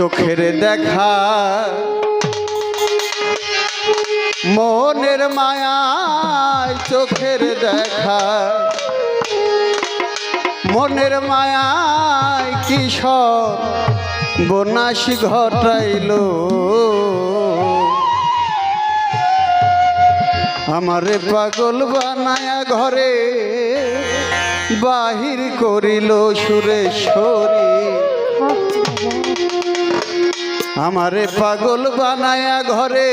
চোখের দেখা। মনের মায়ায় চোখের দেখা। মনের মায়ায় কিশোর বনাশি ঘটাইল। আমারে পাগল বানায়া ঘরে বাহির করিল সুরেশ্বরী। আমারে পাগল বানায়া ঘরে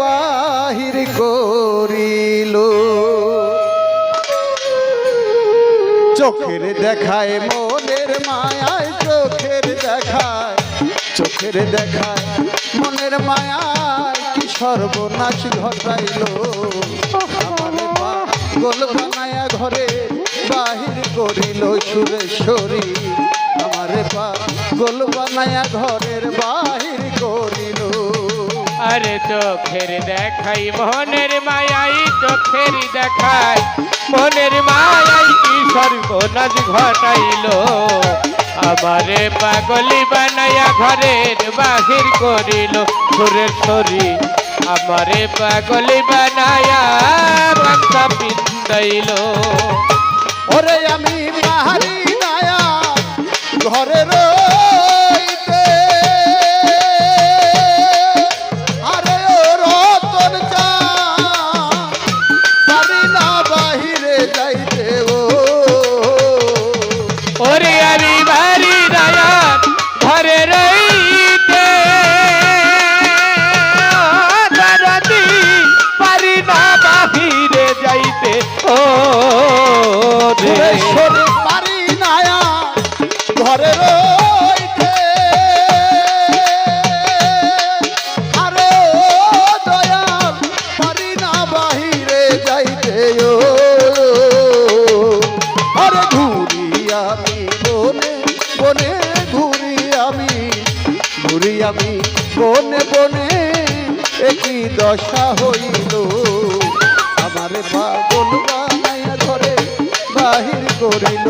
বাহির করিল। চোখের দেখায়, মনের মায়ায়, চোখের দেখায় চোখের দেখায়, মনের মায়ায় কি সর্বনাশ ঘটাইল। আমারে পাগল বানায়া ঘরে বাহির করিল সুরেশ্বরী। আমারে পাগল বানায়া ঘরের বাহির করিল। আরে চোখের দেখাই মনের মায়াই চোখের দেখাই। মনের মায়াই কি সর্বনাশ ঘটাইলো। আমারে পাগলি বানায়া ঘরের বাহির করিল। সুরের শরী আমারে পাগলি বানায়া মাথা পিন্দাইল ওরে আমি পাহাড়ি ও আরে ঘুরি আমি বনে বনে ঘুরি আমি ঘুরি আমি বনে বনে, একই দশা হইল। আমারে পাগল বানাইয়া ধরে বাহির করিল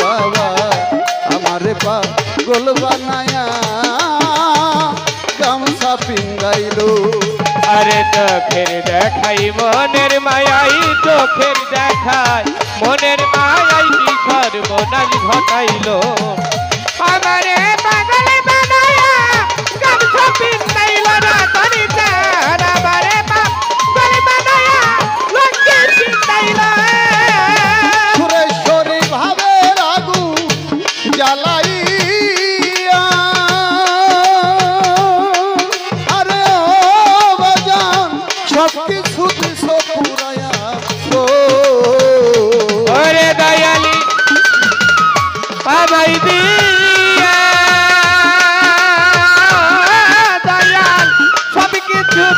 বাবা। আমারে পাগল বানায়া গামছা পিন্দাইল আরে চোখের দেখাই, মনের মায়াই চোখের দেখাই। মনের মায়াই কি সর্বনাশ ঘটাইলো। আমারে পাগল বানায়া গান পিন্দাইলো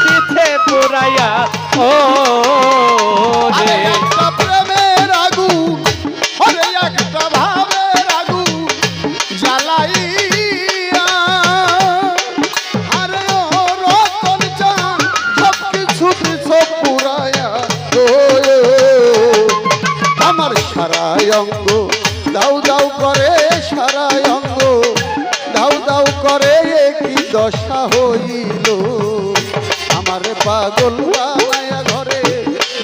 দিছে পুরাইয়া, ও রে। প্রেমের ও আমার সারাই অঙ্গ দাউ দাউ করে সারাই অঙ্গ দাউ দাউ করে কি দশা হইল। পাগল বানায়া ঘরে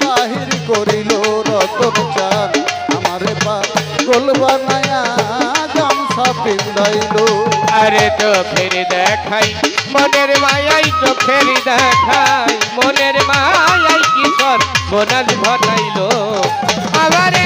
বাহির করিল রতন চান আমারে পাগল বানায়া গামছা পিন্দাইল আরে চোখের দেখাই, মনের মায়াই চোখের দেখাই। মনের মায়াই কিশোর বোনাল ঘটাইলো। আমারে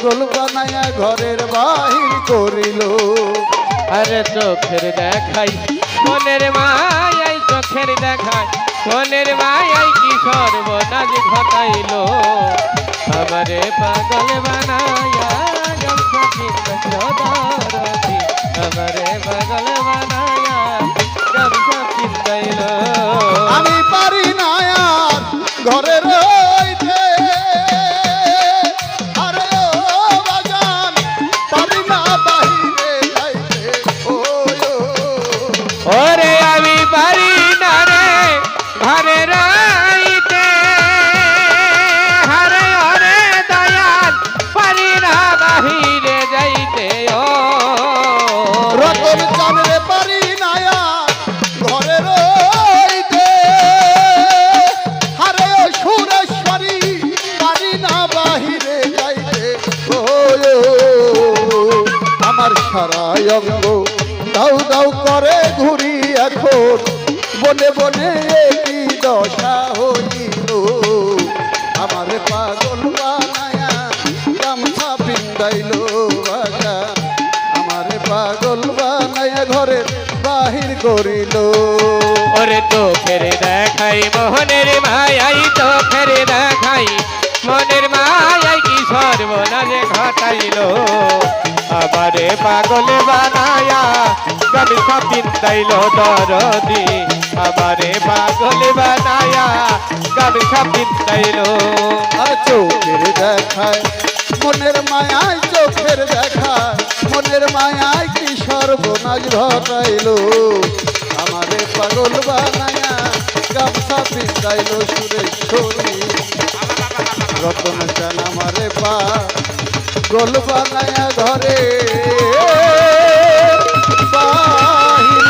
পা গোল বানায়া ঘরের বাহির করিল। আরে চোখের দেখাই, মনের মায়াই চোখের দেখাই, মনের মায়াই কি সর্বনাজ ঘটাইল। আমারে পাগল বানায়া আমার সারা অঙ্গ। দাউ দাউ করে ঘুরি এখন। বনে বনে কি দশা হইল। আমার পাগল বানায়া গামছা পিন্দাইল বাগা আমারে পাগল বানায়া ঘরে বাহির করিল। ওরে তো ফেরে দেখাই, মোহনের মায়াই তো ফেরে দেখাই। মনের মায়াই সর্বনাশে ঘটাইলো, আমারে পাগল বানায়া গামছা পিন্দাইলো দরদি। আমারে পাগল বানায়া গামছা পিন্দাইলো চোখের দেখায়, মনের মায়ায় চোখের দেখায়, মনের মায়ায় কি সর্বনাশ ঘটাইল। আমারে পাগল বানায়া গামছা পিন্দাইল সুরেশ্বরী। রতন চান আমারে পা। গোল বানায়া ঘরে। বাহির